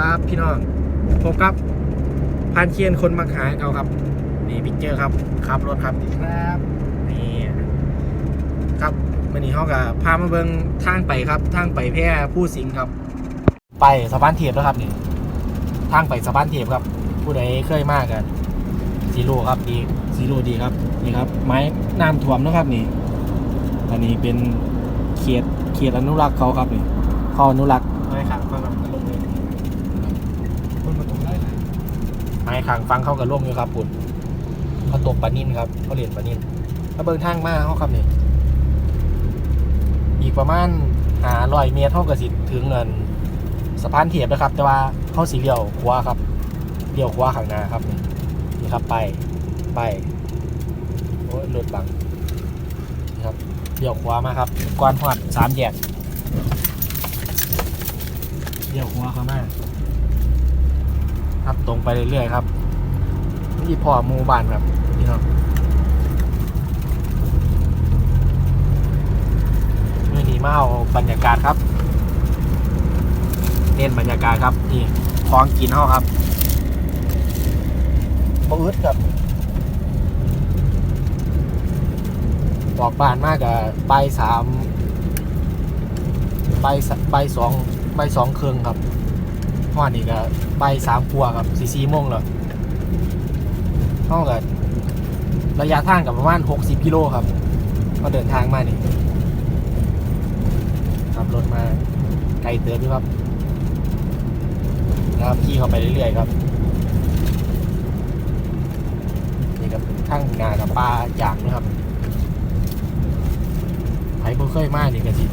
ครับพี่น้องพบกับพานเชียนคนมาขายเก่าครับ นี่พิกเจอร์ครับขับรถครับครับนี่ครับวันนี้เขากับพามาเบิงทางไปครับ ทางไปแพร่ผู้สิงห์ครับ ไปสะพานเทียบแล้วครับนี่ทางไปสะพานเทียบครับ ผู้ใดเคยมากกันซีโร่ครับดีซีโร่ดีครับนี่ครับ ไม้น้ำท่วมนะครับนี่อันนี้เป็นเขตเขตอนุรักษ์เขาครับนี่เขาอนุรักษ์ไม่ครับก็แบบลงเลยคนมาตรงได้เลย ไม้ ขางฟังเข้ากับร่วมอยู่ครับปุ่นเขาตกปลานิ่นครับเขาเรียนปลานิ่นถ้าเบิ่งทางมาเขาครับนี่อีกประมาณหาร้อยเมตรเท่ากับสิถึงเงินสะพานเทียบนะครับ แต่ว่าเข้าสีเลี้ยวขวาครับเลี้ยวขวาข้างหน้าครับนี่ครับไปไปโอ้ยรถบังนี่ครับเลี้ยวขวามาครับก่อนหอดสามแยกเลี้ยวขวาเข้ามา ครับ ตรงไปเรื่อยๆครับนี่พ่อหมู่บ้านครับนี่เนาะเมื่อนี้มาเอาบรรยากาศครับ เน้นบรรยากาศครับนี่ของกินเฮาครับบอึดครับบอกบ้านมากกับใบสามใบายสใบสองใบสองเครื่องครับ พอนี่ก็ไปสามกัวครับสี่สี่โมงแล้วเท่ากับระยะทางกับประมาณหกสิบกิโลครับ ก็เดินทางมานี่ขับรถมาไกลเติมด้วยครับนะครับขี่เข้าไปเรื่อยๆครับนี่ครับข้างนากับปลาอย่างนะครับใครบ่เคยมากนี่ก็สิ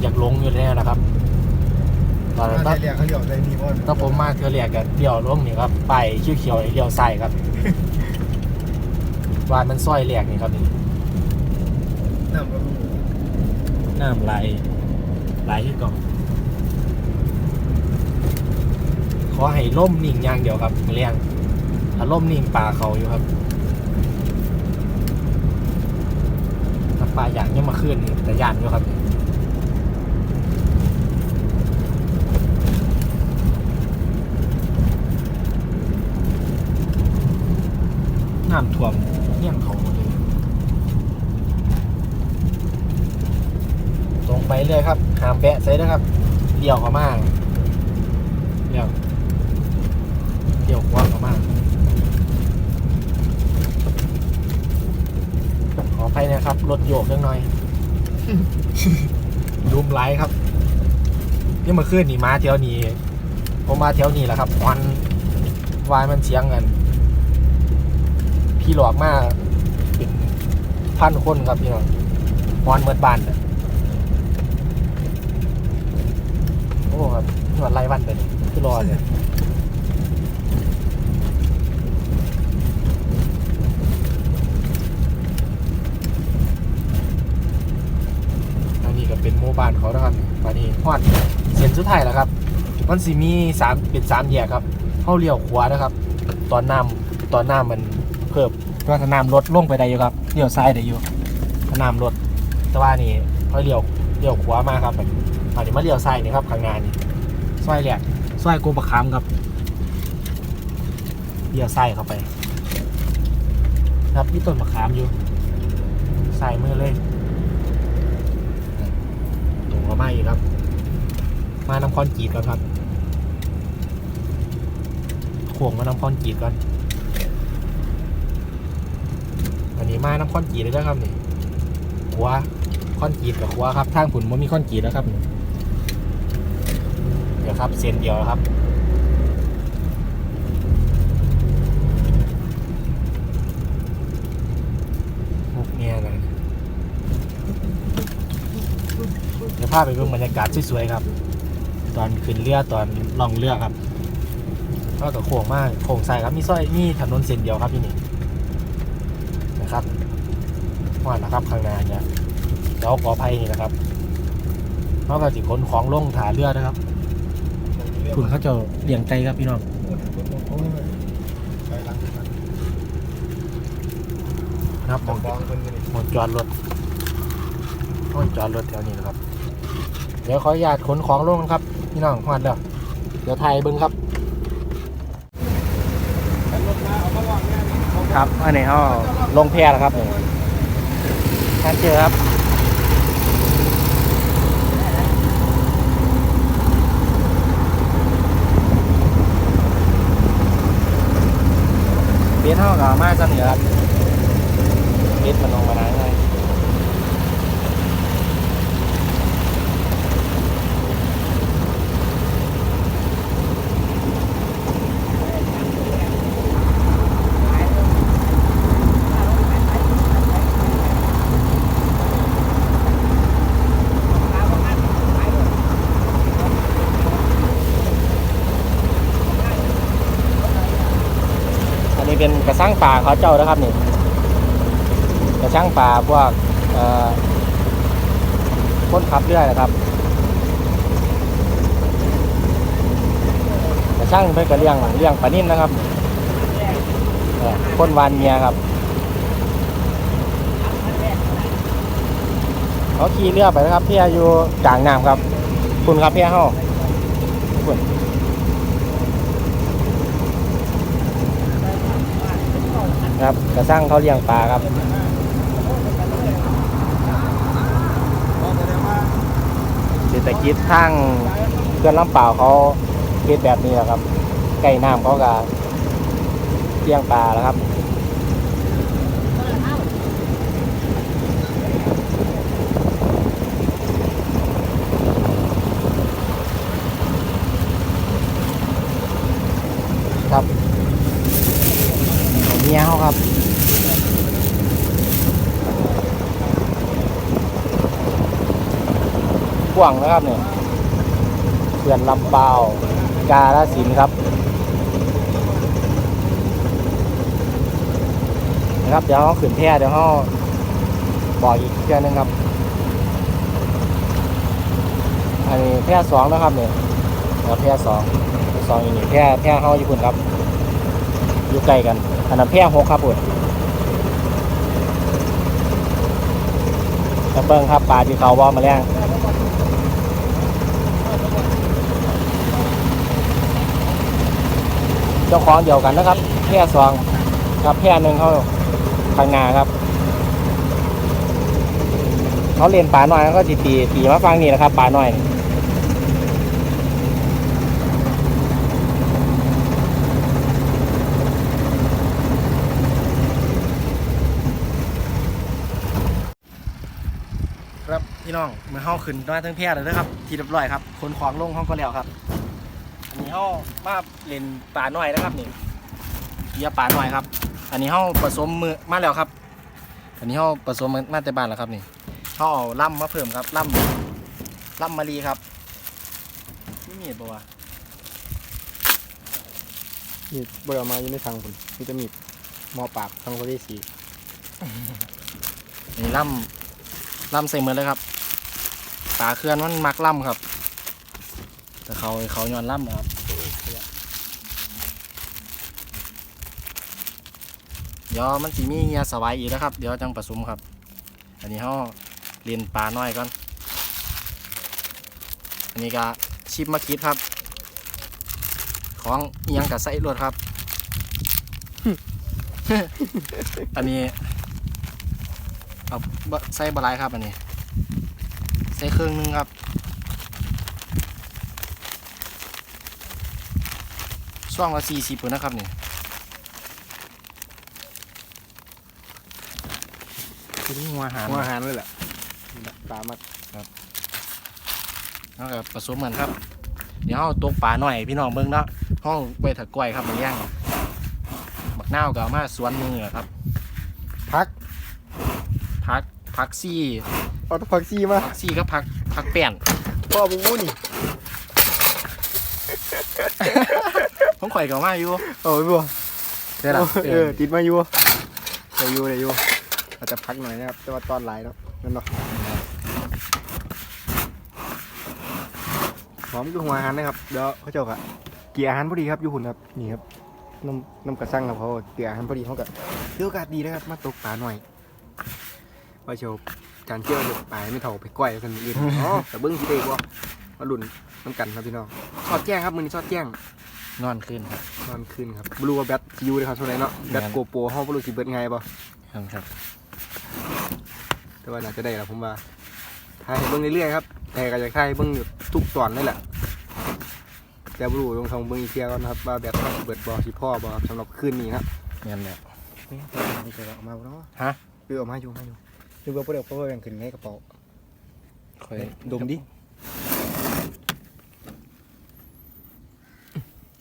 อยากลงอยู่แล้วนะครับ ตอนนั้นได้เรียกเขาเรียกได้มีบอลถ้าผมมาเทอเรียกกันเดี่ยวลงนี่ครับไปเขียวๆเดี่ยวใส่ครับวานมันซ้อยเรียกนี่ครับนี่น้ำก็รู้น้ำไหลไหลที่ก่อนขอให้ล่มนิ่งอย่างเดียวครับเรียงถ้าล่มนิ่งปลาเขาอยู่ครับถ้าปลาอย่างยังมาขึ้นนี่แต่ย่านอยู่ครับ น้ำท่วมเยี่ยงเขาหมดเลยตรงไปเรื่อยครับหามแบะใส่นะครับเดี่ยวเขามากเดี่ยวเดี่ยวกว้างเขามากขออภัยนะครับ รถโยกเล็กน้อยดุมไหลครับนี่เมาขึ้นนี่มาแถวนี้ ผมมาแถวนี้แหละครับควันวายมันเสียงกัน พี่หลอกมาเป็นพันคนครับพี่น้องวอนเมืดบานน่ะโอ้ครับนวดไล่วันเป็นคือรอเนี่ยอันนี้ก็เป็นหมู่บ้านเขานะครับตอนนี้ฮอดเส้นสุดท้ายแล้วครับมันสิมีสามเป็นสามแยกครับเข้าเลี้ยวขวานะครับ ตอนน้ำตอนน้ำมัน พิ่มก็ถ้าน้ำลดลงไปได้อยู่ครับเลี้ยวซ้ายได้อยู่ถ้าน้ำลดแต่ว่านี่เขาเลี้ยวเลี้ยวขวามาครับแบบอันนี้มาเลี้ยวซ้ายนี่ครับข้างหน้านี่ซอยแหลกซอยโกบะขามครับเลี้ยวซ้ายเข้าไป ครับนี่ต้นมะขามอยู่ใส่มือเลยตรงเรามาอีกครับ มาน้ำคอนกรีดก่อนครับโขงมาน้ำคอนกรีดก่อน อันนี้มาน้ำคอนกีดเลยนะครับนี่ขัวคอนกีดกับขัวครับทางผุนมันมีคอนกีดแล้วครับนี่เดี๋ยวครับเส้นเดียวครับมุกเนี่ยนะเดี๋ยวพาไปเบิ่งบรรยากาศสวยๆครับ ตอนขึ้นเรือตอนล่องเรือครับก็กับโค้งมากโค้งใส่ครับมีซอยมีถนนเส้นเดียวครับที่นี่ นะครับว่านะครับข้างหน้าเนี่ยเดี๋ยวขออภัยนี่นะครับเขาก็สิขนของลงถาเรือนะครับคุณเขาจะเลี้ยงไก่ครับพี่น้องนะครับมองฟองคนนนี่มองจอดรถมองจอดรถแถวนี้นะครับ เดี๋ยวขออนุญาตขนของลงนะครับ พี่น้องหอดแล้วเดี๋ยวไทยเบิ้งครับ ครับ อันนี้เขาลงแพแล้วครับนี่ท่านเจอครับเบสเท่ากับมาจำเหนือครับเบสมันลงมาไหน เป็นกระสังป่าเขาเจ้านะครับนี่กระช่างป่าพวกเอ่อคนขับเรือนะครับกระช่างเพื่อกระเลี้ยงเลี้ยงปลานิ่นนะครับเอ่อคนวานเมียครับเขาขี่เรือไปนะครับเพี่อยู่กลางน้ำครับ คุณครับพี่เฮาคุณ ครับกระช่างเขาเลี้ยงปลาครับเศรษฐกิจทางเขื่อนลำเปล่าเขาเฮ็ดแบบนี้แหละครับใกล้น้ำเขาก็เลี้ยงปลาแล้วครับครับ เมียเขาครับกว้างนะครับเนี่ยเขื่อนลำเปาวกาลสินครับนะครับเดี๋ยวเขาขึ้นแพเดี๋ยวเขาบอกอีกเพื่อนนึงครับ อันนี้แพร่สองนะครับเนี่ยเอาแพร่สองแท่สองอย่างนี้แพร่แพร่เขาอยู่พุ่นครับอยู่ใกล้กัน อันนั้นแพร่หกครับพุ่นแล้วเบิ้งครับปลาที่เขาว่ามาแล้งเจ้าของเดียวกันนะครับแพ่สองครับแพ่หนึ่งเขาทางงาครับเขาเรียนป่าหน่อยแล้วก็ตีตีตีมาฟังนี่นะครับป่าหน่อย ครับพี่น้องเมื่อเข้าขึ้นมาทั้งแพร่เลยนะครับที่เรียบร้อยครับคนของลงห้องก็แล้วครับอันนี้เขามาเล่นป่าหน่อยนะครับนี่เกียป่าหน่อยครับ อันนี้เขาผสมมือมาแล้วครับ อันนี้เขาผสมมาแต่บ้านแล้วครับนี่เขาเอาล่ำมาเพิ่มครับล่ำล่ำมะลีครับไม่มีบัวะมีดบริเอามาอยู่ในทางผมมีแต่มีดหมอปากทางคนที่สี่อันนี้ล่ำ ล่ำใส่มือเลยครับป่าเคลื่อนมันมักล่ำครับ แต่เขาเขาย้อนล่ำครับเดี๋ยวมันสีมีเงียสวายอีกนะครับ เดี๋ยวจังผสมครับ อันนี้เขาเรียนปลาน้อยก่อน อันนี้ก็ชิปมาคิดครับ ของเอิหยังกับไส้รวดครับ อันนี้ ใส่บะไรครับอันนี้ ใส่เครื่องหนึงครับช่วงละสี่สิบนะครับนี่คือที่หัวอาหารหัวอาหารเลยแหละปลามัดแล้วก็ผสมกันครับ เดี๋ยวเราตกปลาหน่อยพี่น้องเบิ่งเนาะห้องไปถักกล้วยครับมันย่างบักนาวก็เอามาสวนมือครับ พัก พักพักซี่เอาแตะพักซี่มาพักซี่ก็พักพักแป้นพ่อบุ้งนี่ผมข่อยก็เอามาอยู่เอาไปบัวได้ละเออติดมาอยู่เดี๋ยวอยู่เดี๋ยวอยู่อาจจะพักหน่อยนะครับแต่ว่าตอนไหลายเนาะนั่นเนาะหอมคือหัวอาหารนะครับเดี๋ยวเขาเจ้าค่ะเกี่ยอาหารพอดีครับอยู่หุ่นครับนี่ครับน้ำน้ำกระซังครับเขาเกี่ยอาหารพอดีเขาก็ถือโอกาสดีนะครับมาตกปลาหน่อย ว่าเชียวจานเจียวเดี๋ยวปลาไม่เท่าไปก้อยกันอื่นอ๋อแต่เบิ้งสิเด็กว่ามาลุ้นน้ำกันครับพี่น้องชอดแจ้งครับมือนี้ชอดแจ้งนอนขึ้นครับนอนคืนครับบรู้ว่าแบตสิอยูเลยครับเท่าไหร่เนาะแบตแม่นโกโปรห้องบรู้สิเบิดไงป่ะครับครับ แต่ว่าน่าจะได้แล้วผมว่าถ่ายให้เบิ่งเรื่อยๆครับแต่ก็อยากถ่ายให้เบิ่งอยู่ทุกตอนนี่แหละแต่บรู้ลงทองเบิ่งอีกเทียก่อนนะครับว่าแบตมันสิเบิดบ่สิพ่อบ่ครับสำหรับคืนนี้ครับงั้นแหละนี่นี่เคยเอามาบ่เนาะฮะคือเอามาอยู่มาอยู่ คือว่าบ่ได้เอาเพราะว่าแบ่งขึ้นในกระเป๋าค่อยดมดิ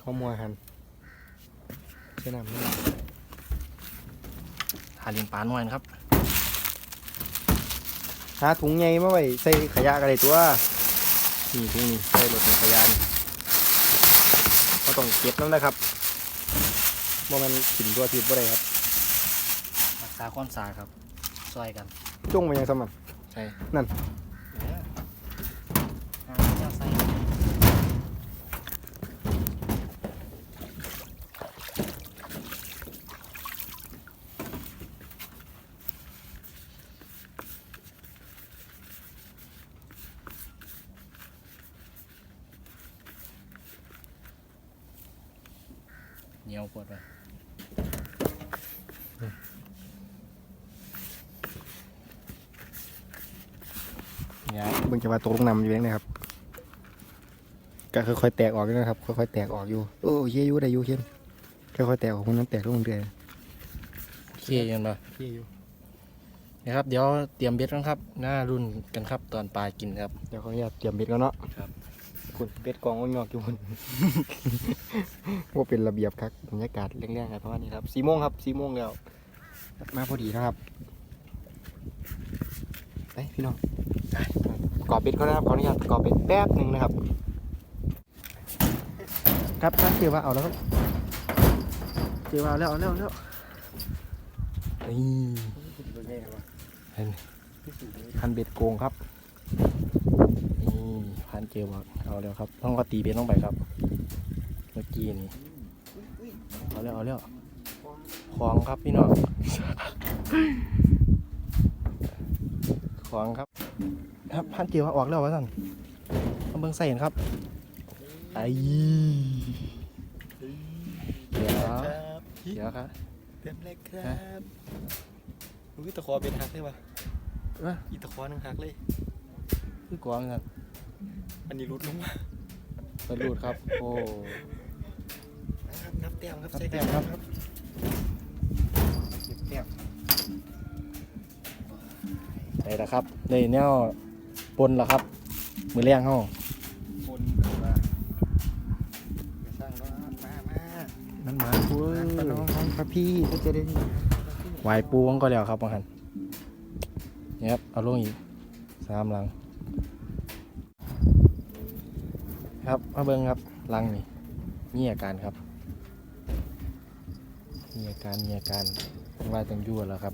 ข้อมัวหันใช่น้ำนี่หาเลี้ยงปลาหน่อยนะครับ หาถุงใหญ่มาไว้ใส่ขยะกันเลยตัวนี่ถุงนี่ใส่รถขยะนี่ก็ต้องเก็บน้ำนะครับบ่แมันกินตัวทิพย์บ่ได้ครับรักษาความสะอาดครับซอยกัน จงไปยังสมันใช่นั่นเออหาเจ้าใส่เหนียวปวดไป เนี่ยเบิ่งจะว่าตกลงน้ำอยู่เองนะครับก็ค่อยๆแตกออกอยู่นะครับค่อยๆแตกออกอยู่โอ้เยอยู่ได้อยู่เข็นค่อยๆแตกออกมันน้ำแตกลงเรื่อยโอเคยันปะเยอยู่นะครับเดี๋ยวเตรียมเบ็ดกันครับ หน้ารุ่นกันครับ ตอนปลากินครับเดี๋ยวขออนุญาตเตรียมเบ็ดแล้วเนาะครับคุณเบ็ดกองอ้อยงอกอยู่คุณว่าเป็นระเบียบครับบรรยากาศเร่งๆครับประมาณนี้ครับสี่โมงครับสี่โมงแล้วมาพอดีนะครับไปพี่น้อง กรอบเบ็ดก็นะครับขออนุญาตกรอบเบ็ดแป๊บหนึ่งนะครับ ครับครับเจอว่าเอาแล้วครับเจอว่าเอาแล้วเอาแล้วเอาแล้วนี่คันเบ็ดโกงครับนี่พันเจลบอกเอาแล้วครับต้องก็ตีเบ็ดลงไปครับ เมื่อกี้นี่เอาแล้วเอาแล้วของครับพี่น้องของครับ ครับพันเจลว่าออกแล้ววะท่านเอาเบิ่งใส่เห็นครับไอ้เดี๋ยวเดี๋ยวครับเต็มเลยครับอุ้ยตะคอเป็นหักเลยวะเอ้ยอีตะคอหนึงหักเลยคือกวางครับอันนี้รุดลงมาเปิดรูดครับ โอ้ครับนับแต้มครับนับใส่แต้กันมครับครับเก็บแต้ม ได้แล้วครับได้แนวปนแล้วครับ มือแรงห้องคนมาอย่าสร้างว่ามามานั่นหมาคุป้าน้องของพระพี่ถ้าจะได้วายปูงก็แล้วครับบางหันนี่ครับเอาลงอีกสามลัง ครับมาเบิ้งครับลังนี่มีอาการครับมีอาการมีอาการว่าต้องยั่วแล้วครับ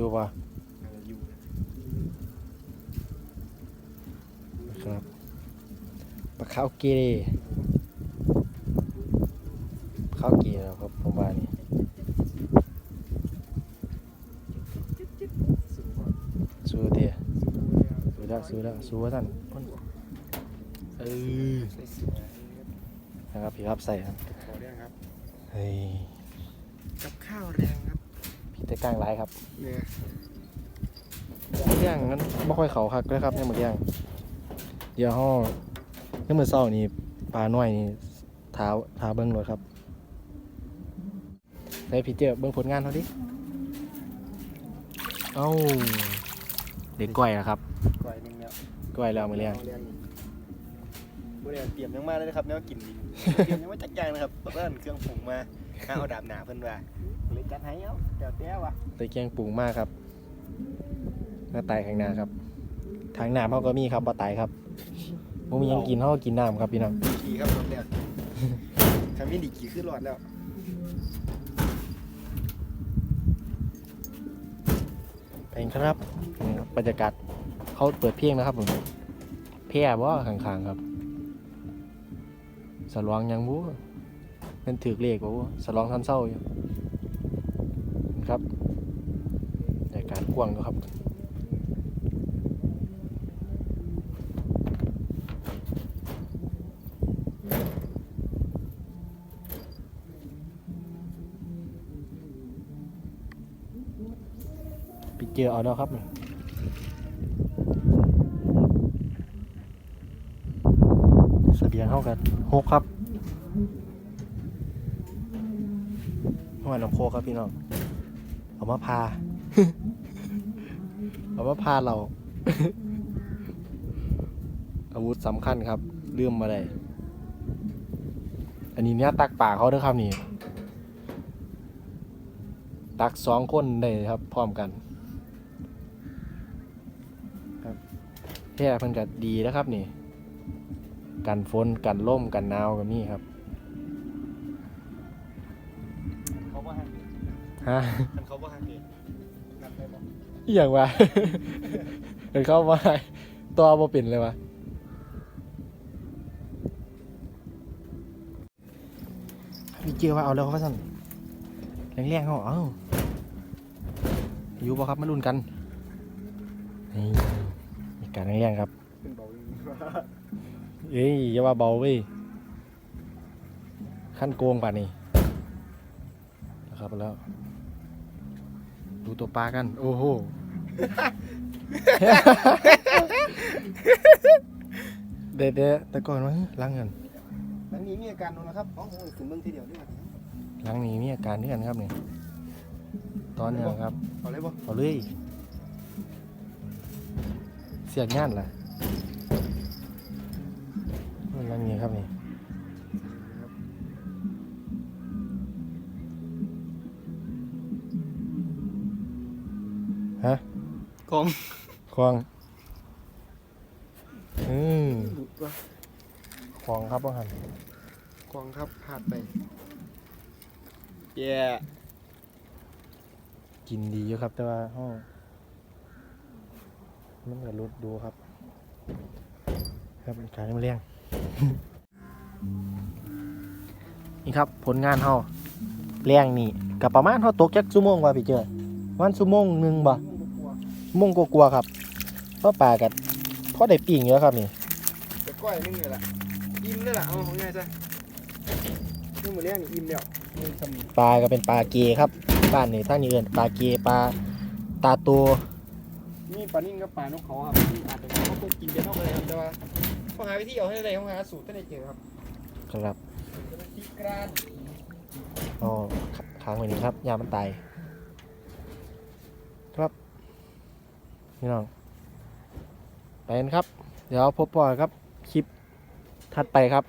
อยู่ปะอยู่ครับปลาข้าวเกเรปลาข้าวเกแล้วครับผมว่านี่สู้เดียสู้แล้วสู้แล้วสู้ว่าท่านเออนะครับพี่ครับใส่ครับขอเรื่องครับเฮ้ยกับข้าวแรง ครับพี่ตะกร้างร้ายครับเนี่ยเรื่องนั้นไม่ค่อยเขาคักเลยครับเนี่ยเมื่อกี้เดี๋ยวห้อเนี่ยมือเศร้านี่ปลาน้อยนี่เท้าเท้าเบิ้งเลยครับได้พี่เจอเบิ้งผลงานเขาดิเอ้าเด็กก้อยนะครับก่อยหนึงแล้วก้อยแล้วมือเลี้ยงบ่ได้เตรียมยังมาเลยนะครับแนวกินดีเตรียมยังมาจักอย่างนะครับเพิ่นเครื่องปรุงมาห้าเอาดาบหนาเพิ่นว่าเลย จัดให้เอาเดี๋ยวแต้วะตะเกียงปรุงมากครับหน้าตายข้างหน้าครับ ทางน้ำเขาก็มีครับปลาตายครับบ่มีหยังกินเขาก็กินน้ำครับพี่น้องขี่ครับรถแล้วทำมินดีขี่ขึ้นรถแล้วเป็นครับนี่ครับบรรยากาศเขาเปิดเพลงนะครับผมเพียบ่ข้างๆครับ สลองยังบูมันถือเลขบ่บูสลองทันเศร้าอยู่ ครับในการกวงนะครับปิดเจอเอาแล้วครับสเบียงเข้ากันหกครับหัวน้ำโคครับพี่น้อง เอามาพา เอามาพาเรา อาวุธสำคัญครับเลื่อมมาได้ อันนี้เนี่ยตักป่าเขาเด้วยครับนี่ตักสองคนได้ครับพร้อมกันครับแค่เพิ่นก็ดีนะครับนี่ กันฝนกันล่มกันหนาวกับนี่ครับ ฮะคันเขาว่าฮันเดนับได้บ่อหย่างวะ เห็นเข้ามาตัวบ่เป็นเลยวะพี่เจียวว่าเอาแล้วเขาสั่นแรงๆเขาเอาอยู่บ่ครับมาลุ้นกันนี่มีการแรงๆครับ เป็นเบาอยู่เอ้ยอย่าว่าเบาเว้ยขั้นโกงป่านนี้นะ ครับเอาแล้ว ดูตัวปลากัน โอ้โห เด็ดเด็ดแต่ก่อนว่าล้างเงินหลังนี้มีอาการโดนนะครับอ๋อขึ้นเบิ่งทีเดียวนี่ว่าล้างนี้มีอาการนี่กันครับเนี่ยตอนเนี้ยครับเอาเลยบ่เอาเลยเสียงงานล่ะมันล้างนี้ครับนี่ กองควงอืมหลุดว่ะควงครับว่าหันกองครับพลาดไปแย่กินดีอยู่ครับ แต่ว่าห้องมันก็รุดดูครับ ครับการไม่เลี้ยง นี่ครับผลงานเฮาเลี้ยงนี่กับประมาณเฮาตกจักชั่วโมงว่าพี่เจอวันชั่วโมงหนึ่งบ่ชั่วโมงกลัวาๆครับเพราะปลากัดพอได้ปิ่งเยอะครับนี่จะก้อยนึงเลยล่ะอิ่มเลยล่ะเอาของง่ายจ้ะนี่มื้อเลี้ยงนี่อิ่มแล้วนี่สำนีปลาก็เป็นปลาเกครับบ้านนี่ท่างนี้เอื่นปลาเกปลาตาตัวมีปลานิ่งกับปลานกเขาครับที่อาจจะเขาคงกินเป็นเท่ากันเลยครับแต่ว่าเขาหาวิธีเอาให้ได้เขาหาสูตรให้ได้เจอครับ ครับจะเป็นที่กรานอ๋อค้างไว้นี่ครับยามันตาย ครับ พี่น้องไปกันครับ เดี๋ยวพบปอครับ คลิปถัดไปครับ